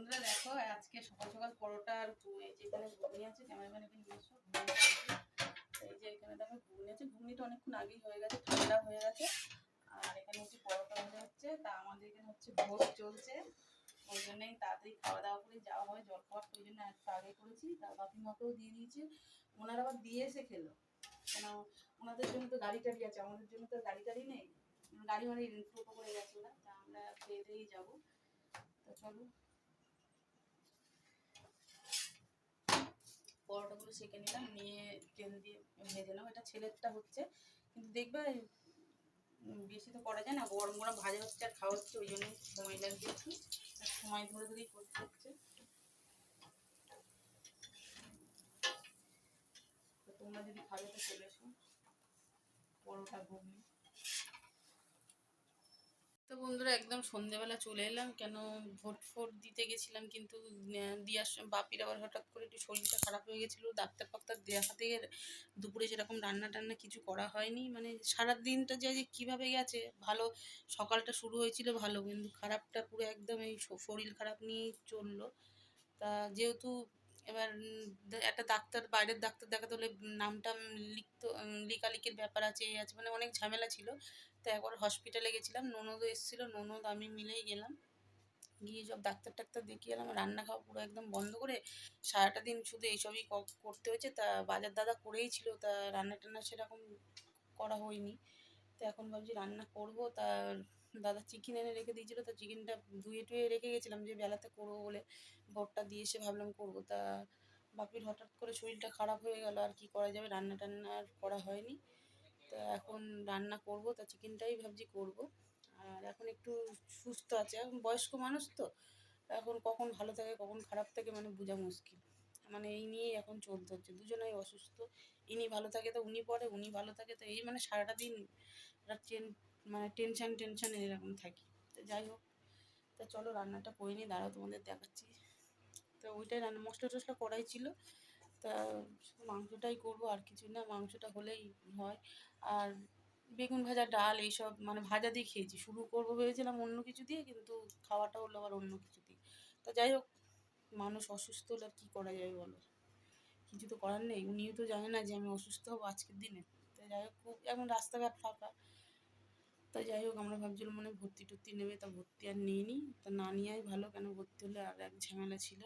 বন্ধুরা, দেখো, আজকে সকাল সকাল পরোটা আর ঘু- এই যে এখানে ঘুগনি আছে, ক্যামেরাম্যান এখানে এসো। এই যে এখানে দেখো ঘুগনি আছে, ঘুগনিটা অনেকক্ষণ আগেই হয়ে গেছে, ঠান্ডা হয়ে গেছে। আর এখানে হচ্ছে পরোটা ভাজা হচ্ছে, তা আমাদের এখানে হচ্ছে ভোজ চলছে। ওই জন্যই তাড়াতাড়ি খাওয়া দাওয়া করে যাওয়া হয় জল খাওয়ার ওই জন্য একটু আগে করেছি তার বাপিমাকেও দিয়ে দিয়েছি। ওনারা আবার দিয়ে এসে খেলো। কেন, ওনাদের জন্য তো গাড়ি টাড়ি আছে, আমাদের জন্য তো গাড়ি টাড়ি নেই। গাড়ি মানে টোটো করে গেছে ওরা, তা আমরা খেয়ে দিয়েই যাব। তো চলো। পরোটাগুলো সেঁকে নিলাম, নিয়ে তেল দিয়ে ভেজে নাও এটা ছেলেরটা হচ্ছে, কিন্তু দেখবে বেশি তো করা যায় না, গরম গরম ভাজা হচ্ছে আর খাওয়া হচ্ছে, ওই জন্য সময় একটু। আর সময় ধরে ধরেই করতে হচ্ছে। তোমরা যদি খাবে তো চলে এসো। পরোটা ঘুগনি। তো বন্ধুরা একদম সন্ধেবেলা চলে এলাম। কেন ভোট ফোট দিতে গেছিলাম কিন্তু আহ, দিয়ে আসার বাপির আবার হঠাৎ করে একটু শরীরটা খারাপ হয়ে গেছিল। ডাক্তার ফাক্তার দেখাতে গিয়ে দুপুরে সেরকম রান্না টান্না কিছু করা হয়নি। মানে সারা দিনটা যে কীভাবে গেছে? ভালো সকালটা শুরু হয়েছিল ভালো কিন্তু খারাপটা পুরো একদম এই শরীর খারাপ নিয়েই চলল। তা যেহেতু এবার একটা ডাক্তার, বাইরের ডাক্তার দেখাতে হলে নামটা লিখতে লিকালিকের ব্যাপার আছে, এই আছে মানে অনেক ঝামেলা ছিল। তো একবার হসপিটালে গেছিলাম, ননদও এসেছিল, ননদ আমি মিলেই গেলাম। গিয়ে সব ডাক্তার টাক্তার দেখিয়ে এলাম, রান্না খাওয়া পুরো একদম বন্ধ করে সারাটা দিন শুধু এইসবই করতে হয়েছে। তা বাজার দাদা করেই ছিল, তা রান্না টান্না সেরকম করা হয়নি। তো এখন ভাবছি রান্না করব তা দাদা চিকেন এনে রেখে দিয়েছিলো, তা চিকেনটা ধুয়ে টুয়ে রেখে গেছিলাম যে বেলাতে করব বলে ভোরটা দিয়ে এসে ভাবলাম করব। তা বাপির হঠাৎ করে শরীরটা খারাপ হয়ে গেল, আর কি করা যাবে? রান্না টান্না আর করা হয়নি। তো এখন রান্না করব, তা চিকেনটাই ভাবছি করব। আর এখন একটু সুস্থ আছে, এখন বয়স্ক মানুষ তো, এখন কখন ভালো থাকে, কখন খারাপ থাকে মানে বোঝা মুশকিল। মানে এই নিয়েই এখন চলতে হচ্ছে, দুজনেই অসুস্থ। ইনি ভালো থাকে, তো উনি পড়ে, উনি ভালো থাকে, তো এই মানে সারাটা দিন টেন মানে টেনশন টেনশন এরকম থাকি। তো যাই হোক, তা চলো রান্নাটা করে নিই, দাঁড়াও তোমাদের দেখাচ্ছি। তো ওইটাই রান্না, মশলা টশলা করাই ছিল। তা শুধু মাংসটাই করব, আর কিছু না, মাংসটা হলেই হয়। আর বেগুন ভাজা, ডাল এইসব মানে ভাজা দিয়ে খেয়েছি। শুরু করব ভেবেছিলাম অন্য কিছু দিয়ে, কিন্তু খাওয়াটা হলো আবার অন্য কিছু দিয়ে। তা যাই হোক, মানুষ অসুস্থ হলে আর কী করা যাবে বলো? কিছু তো করার নেই। উনিও তো জানে না যে আমি অসুস্থ হব আজকের দিনে। তো যাই হোক, খুব এখন রাস্তাঘাট ফাঁকা। তা যাই হোক, আমরা ভাবছিলাম মানে ভর্তি টর্তি নেবে, তা ভর্তি আর নিইনি। তা না নেওয়াই ভালো, কেন ভর্তি হলে আর এক ঝামেলা ছিল।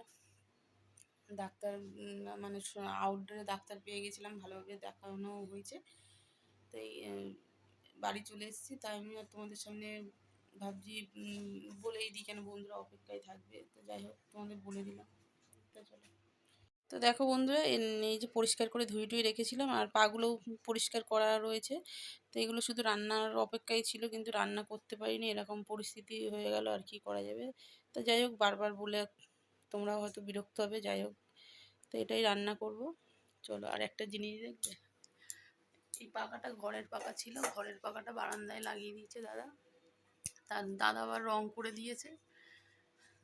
ডাক্তার মানে আউটডোরে ডাক্তার পেয়ে গেছিলাম, ভালোভাবে দেখানো হয়েছে। তাই বাড়ি চলে এসেছি। তাই আমি আর তোমাদের সামনে ভাবছি বলেই দিই, কেন বন্ধুরা অপেক্ষায় থাকবে। তো যাই হোক, তোমাদের বলে দিলাম। তো চলো। তো দেখো বন্ধুরা এই যে পরিষ্কার করে ধুয়ে টুয়ে রেখেছিলাম আর পাগুলোও পরিষ্কার করা রয়েছে। তো এগুলো শুধু রান্নার অপেক্ষায় ছিল, কিন্তু রান্না করতে পারিনি, এরকম পরিস্থিতি হয়ে গেল, আর কি করা যাবে? তো যাই হোক, বারবার বলে তোমরাও হয়তো বিরক্ত হবে, যাই হোক। তো এটাই রান্না করব। চলো, আর একটা জিনিস দেখবে? এই পাকাটা ঘরের পাকা ছিল, ঘরের পাকাটা বারান্দায় লাগিয়ে দিয়েছে দাদা। তার দাদা আবার রং করে দিয়েছে।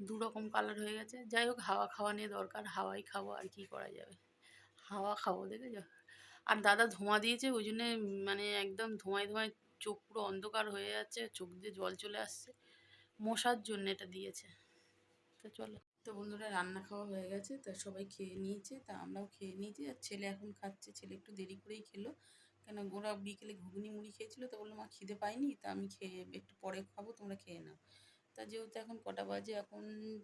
দু রকম কালার হয়ে গেছে। যাই হোক, হাওয়া খাওয়া নিয়ে দরকার। হাওয়াই খাব আর কি করা যাবে। হাওয়া খাব দেখেছ আর দাদা ধোঁয়া দিয়েছে, ওই জন্যে মানে একদম ধোঁয়ায় ধোঁয়ায় চোখ পুরো অন্ধকার হয়ে যাচ্ছে, চোখ দিয়ে জল চলে আসছে। মশার জন্য এটা দিয়েছে। তো চলো। তো বন্ধুরা, রান্না খাওয়া হয়ে গেছে, তা সবাই খেয়ে নিয়েছে, তা আমরাও খেয়ে নিয়েছি। আর ছেলে এখন খাচ্ছে, ছেলে একটু দেরি করেই খেলো। কেন ওরা বিকেলে ঘুগনি মুড়ি খেয়েছিল, তো বলল, মা, খিদে পাইনি তা আমি খেয়ে একটু পরে খাব, তোমরা খেয়ে নাও। তা যেহেতু এখন কটা বাজে, এখন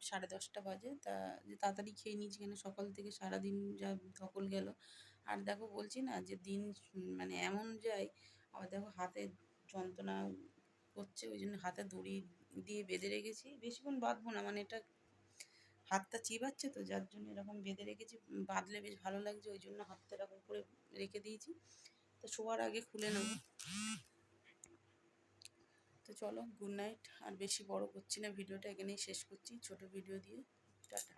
সাড়ে দশটা বাজে, তা তাড়াতাড়ি খেয়ে নিয়েছি কেন? সকাল থেকে সারাদিন যা ধকল গেল। আর দেখো বলছি না যে দিন মানে এমন যায়, আবার দেখো হাতে যন্ত্রণা করছে, ওই জন্য হাতে দড়ি দিয়ে বেঁধে রেখেছি। বেশিক্ষণ বাঁধবো না মানে এটা হাতটা চিবাচ্ছে তো, যার জন্য এরকম বেঁধে রেখেছি। বাঁধলে বেশ ভালো লাগছে, ওই জন্য হাতটা এরকম করে রেখে দিয়েছি। তো শোয়ার আগে খুলে নেব। তো চলো গুড নাইট আর বেশি বড় করছি না, ভিডিওটা এখানেই শেষ করছি। ছোট ভিডিও দিয়ে টাটা।